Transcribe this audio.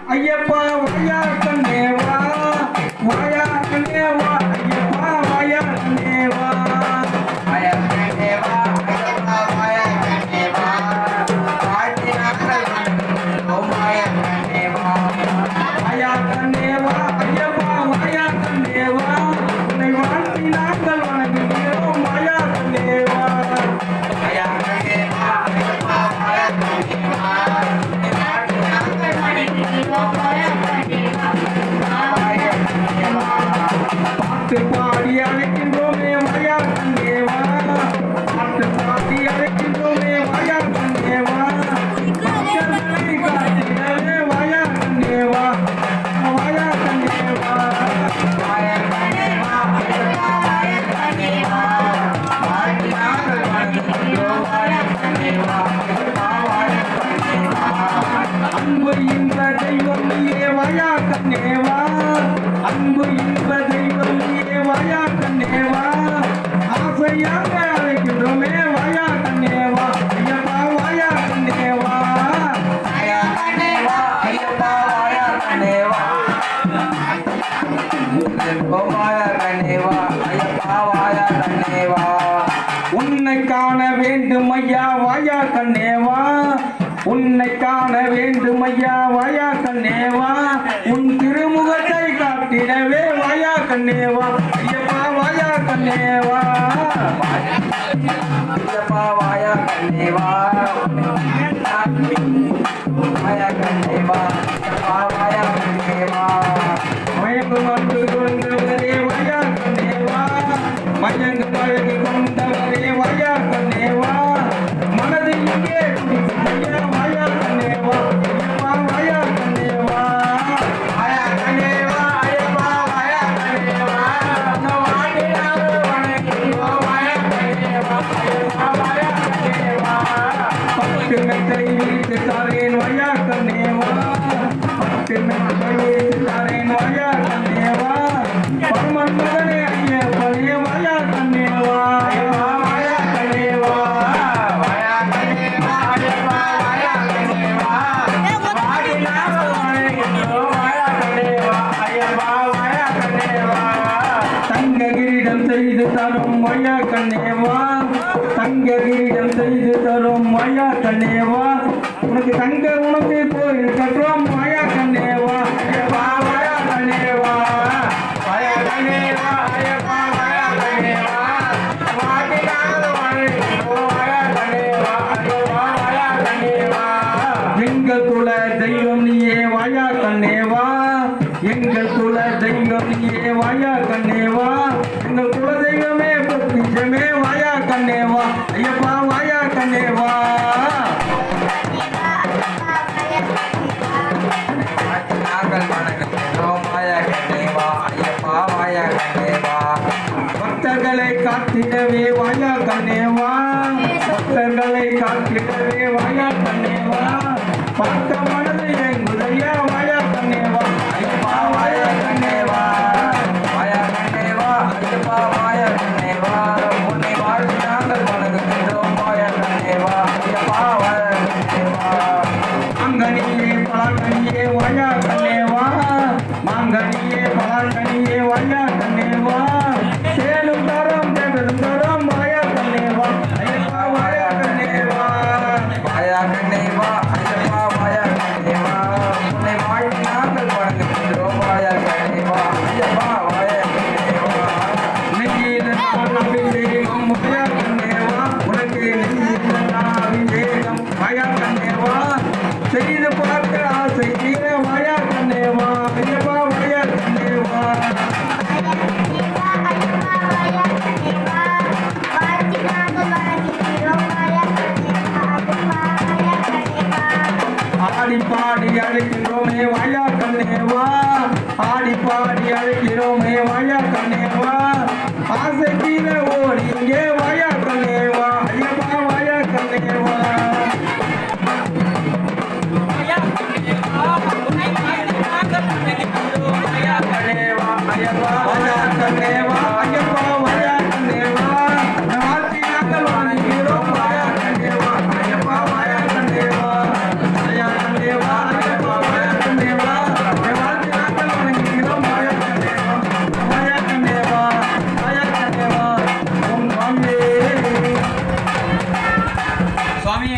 ஐயப்பா வாயா கண்ணேவா வாயா கண்ணேவா ஐயப்பா வாயா கண்ணேவா உன்னை காண வேண்டும் ஐயா வாயா கண்ணேவா உன்னை காண வேண்டும் ஐயா வாயா கண்ணேவா உன் திருமுகத்தை காட்டிடவே வாயா கண்ணேவா ஐயப்பா வாயா கண்ணேவா ஐயப்பா வாயா கண்ணேவா வாயா கண்ணேவா மஞ்சள் பழகி கொண்ட தரும் கண்ணேவா தங்க கிரீடம் செய்து தரும் வாயா கண்ணேவா உனக்கு தங்க உனக்கு கோயில் கட்டுறோம் வாயா கண்ணேவா ஐயப்பா கண்ணேவா வாயா கண்ணேவா ஐயப்பா கண்ணேவா தெய்வம் நீயே வாயா கண்ணே பக்தர்களை காத்திடவே வாயா கண்ணேவா பக்தர்களை காத்திடவே வாயா கண்ணேவா பார்த்த மனது எங்குதையா வாயா கண்ணேவா ஐயப்பா வாயா கண்ணேவா மாங்கனியே பலாங்கனியே பாடி அழைக்கிறோமே வாயா கண்ணேவா ஆசை கீழே ஓடி স্বামী